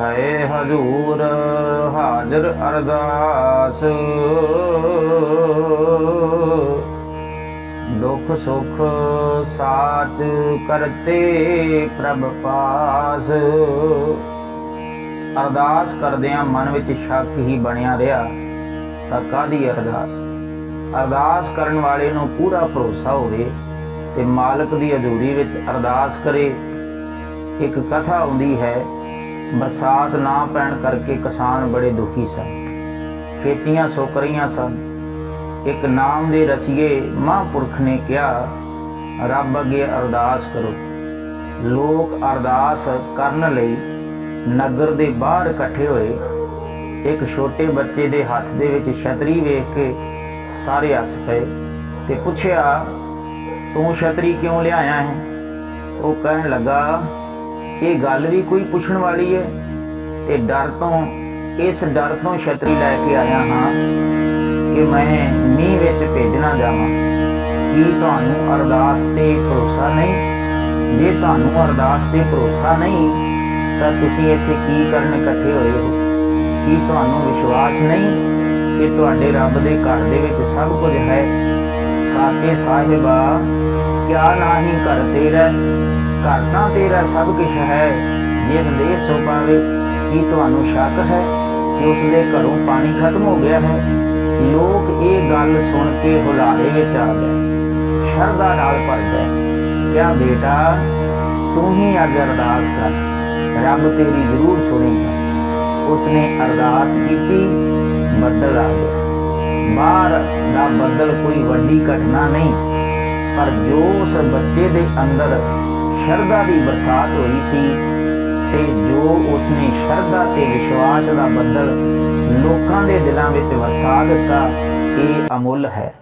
ਹੈ ਹਜੂਰ, ਹਾਜ਼ਰ ਅਰਦਾਸ। ਦੁਖ ਸੁਖ ਸਾਚ ਕਰਤੇ ਪ੍ਰਭ ਪਾਸ। ਅਰਦਾਸ ਕਰਦਿਆਂ ਮਨ ਵਿੱਚ ਸ਼ੱਕ ਹੀ ਬਣਿਆ ਰਿਹਾ, ਤਾਂ ਕਾਦੀ ਅਰਦਾਸ? ਅਰਦਾਸ ਕਰਨ ਵਾਲੇ ਨੂੰ ਪੂਰਾ ਭਰੋਸਾ ਹੋਵੇ ਤੇ ਮਾਲਕ ਦੀ ਹਜ਼ੂਰੀ ਵਿੱਚ ਅਰਦਾਸ ਕਰੇ। ਇੱਕ ਕਥਾ ਆਉਂਦੀ ਹੈ ਬਰਸਾਤ ਨਾ ਪੈਣ ਕਰਕੇ ਕਿਸਾਨ ਬੜੇ ਦੁਖੀ ਸਨ। ਖੇਤੀਆਂ ਸੁੱਕ ਰਹੀਆਂ ਸਨ। ਇੱਕ ਨਾਮ ਦੇ ਰਸੀਏ ਮਹਾਂਪੁਰਖ ਨੇ ਕਿਹਾ, ਰੱਬ ਅੱਗੇ ਅਰਦਾਸ ਕਰੋ। ਲੋਕ ਅਰਦਾਸ ਕਰਨ ਲਈ ਨਗਰ ਦੇ ਬਾਹਰ ਇਕੱਠੇ ਹੋਏ। ਇੱਕ ਛੋਟੇ ਬੱਚੇ ਦੇ ਹੱਥ ਦੇ ਵਿੱਚ ਛਤਰੀ ਵੇਖ ਕੇ ਸਾਰੇ ਹੱਸ ਪਏ ਤੇ ਪੁੱਛਿਆ, ਤੂੰ ਛਤਰੀ ਕਿਉਂ ਲਿਆਇਆ ਹੈ? ਉਹ ਕਹਿਣ ਲੱਗਾ ਇਹ ਗੱਲ ਵੀ ਕੋਈ ਪੁੱਛਣ ਵਾਲੀ ਹੈ? ਤੇ ਡਰ ਤੋਂ, ਇਸ ਡਰ ਤੋਂ ਛਤਰੀ ਲੈ ਕੇ ਆਇਆ ਹਾਂ ਕਿ ਮੈਂ ਮੀਂਹ ਵਿੱਚ ਭੇਜਣਾ ਜਾਵਾਂ। ਕੀ ਤੁਹਾਨੂੰ ਅਰਦਾਸ ਤੇ ਭਰੋਸਾ ਨਹੀਂ? ਜੇ ਤੁਹਾਨੂੰ ਅਰਦਾਸ ਤੇ ਭਰੋਸਾ ਨਹੀਂ, ਤਾਂ ਤੁਸੀਂ ਇੱਥੇ ਕੀ ਕਰਨ ਇਕੱਠੇ ਹੋਏ ਹੋ? ਕੀ ਤੁਹਾਨੂੰ ਵਿਸ਼ਵਾਸ ਨਹੀਂ ਕਿ ਤੁਹਾਡੇ ਰੱਬ ਦੇ ਘਰ ਦੇ ਵਿੱਚ ਸਭ ਕੁਝ ਹੈ? ਸਾਚੇ ਸਾਹਿਬਾ, ਕਿਆ ਨਾਹੀ ਘਰ ਤੇਰਾ ਘਰ ਤਾਂ ਤੇਰਾ ਸਭ ਕੁਝ ਹੈ। ਜੇ ਸੰਦੇਸ਼ ਸੋ ਪਾਵੇ ਕੀ ਤੁਹਾਨੂੰ ਸ਼ੱਕ ਹੈ ਕਿ ਉਸ ਦੇ ਘਰੋਂ ਪਾਣੀ ਖਤਮ ਹੋ ਗਿਆ ਹੈ? ਲੋਕ ਇਹ ਗੱਲ ਸੁਣ ਕੇ ਹੁਲਾਰੇ ਵਿੱਚ ਆ ਗਏ। ਸ਼ਰਧਾ ਨਾਲ ਭਰ ਗਏ ਕਿਆ ਬੇਟਾ, ਤੂੰ ਹੀ ਅੱਜ ਅਰਦਾਸ ਕਰ। ਰੱਬ ਤੇਰੀ ਜ਼ਰੂਰ ਸੁਣੇਗਾ। ਉਸਨੇ ਅਰਦਾਸ ਕੀਤੀ, ਬੱਦਲ ਆ ਗਿਆ। ਬਾਹਰ ਦਾ ਬੱਦਲ ਕੋਈ ਵੱਡੀ ਘਟਨਾ ਨਹੀਂ, ਪਰ ਜੋ ਉਸ ਬੱਚੇ ਦੇ ਅੰਦਰ ਸ਼ਰਧਾ ਦੀ ਬਰਸਾਤ ਹੋਈ ਸੀ ਤੇ ਜੋ ਉਸਨੇ ਸ਼ਰਧਾ ਤੇ ਵਿਸ਼ਵਾਸ ਦਾ ਬੱਦਲ ਲੋਕਾਂ ਦੇ ਦਿਲਾਂ ਵਿੱਚ ਵਰਸਾ ਦਿੱਤਾ, ਇਹ ਅਮੁੱਲ ਹੈ।